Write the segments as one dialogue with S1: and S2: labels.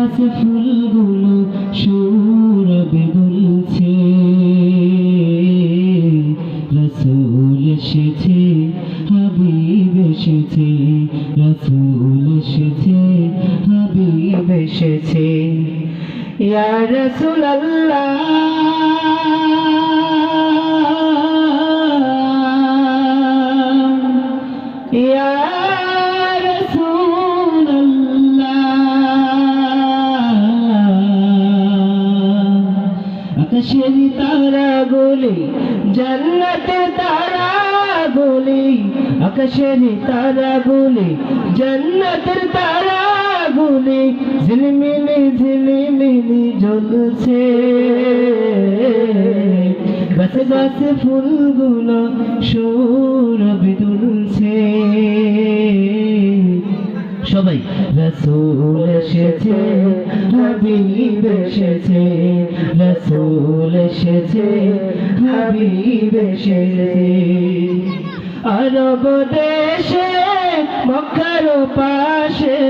S1: গাছে ফুলগুলো সৌরভে দুলছে রসুল এসেছে, হাবিব এসেছে, রসুল এসেছে, হাবিব এসেছে। ইয়া রসুল আল্লাহ ইয়া আকাশের তারা বলি, জান্নাতে তারা বলি, আকাশের তারা বলি, জান্নাতের তারা বলি, ঝিলমিলি ঝিলমিলি জ্বলছে। গাছে গাছে ফুলগুলো সৌরভে রসুল এসেছে, হাবিব এসেছে, রসুল এসেছে, হাবিব এসেছে। আরব দেশে, মক্কার পাশে,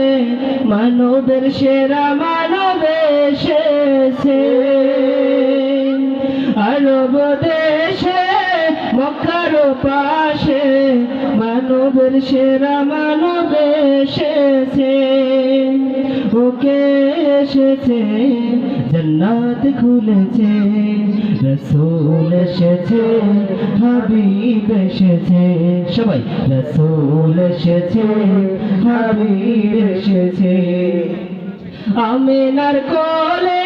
S1: মানবের সেরা মানব এসেছে। আরব দেশে, মক্কার পাশে, মানবের সেরা মানব এসেছে। ওকে এসেছে, জান্নাত খুলেছে, রসুল এসেছে, হাবিব এসেছে, সবাই রসুল এসেছে, হাবিব এসেছে। আমিনার কোলে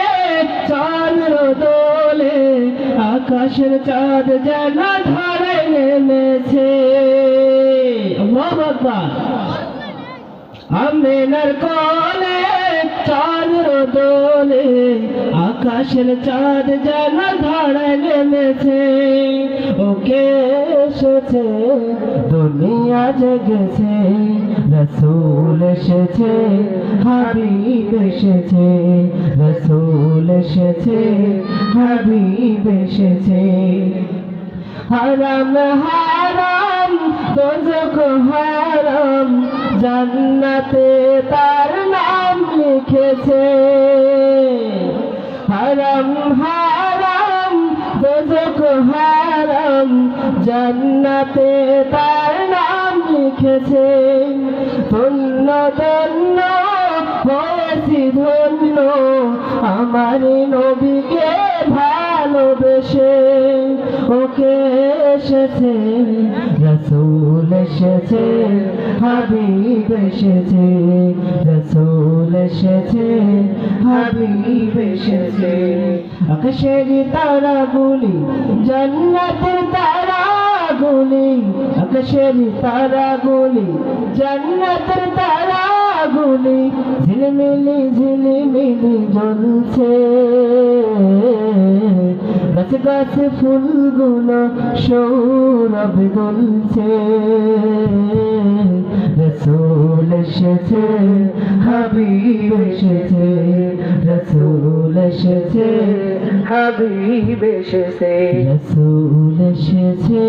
S1: চন্দ্র দোলে আকাশের চাঁদ যেন ধরে নেমেছে। আকবার। আমিনার কোলে চন্দ্র দোলে আকাশের চাঁদ যেন ধরে নেমেছে। ওকে এসেছে, দুনিয়া জেগেছে, রসুল এসেছে, হাবিব এসেছে, রসুল এসেছে, হাবিব এসেছে। হারাম হারাম দোজখ হারাম জান্নাতে তার নাম লিখেছে। হারাম হারাম দোজখ হারাম, জান্নাতে তার নাম লিখেছে। ধন্য ধন্য, হয়েছি ধন্য, আমার নবীকে ভালোবেসে ওকে এসেছে। রসুল এসেছে, হাবিব এসেছে, রসুল এসেছে, হাবিব এসেছে। আকাশের তারা গুলি জান্নাতের তারা গুলি আকাশের তারা গুলি জান্নাতের তারা গুলি ঝিলমিলি ঝিলমিলি জ্বলছে। গাছে গাছে ফুলগুলো সৌরভ দুলছে। রসুল এসেছে, হাবিব এসেছে, রসুল এসেছে, হাবিব এসেছে। রসুল এসেছে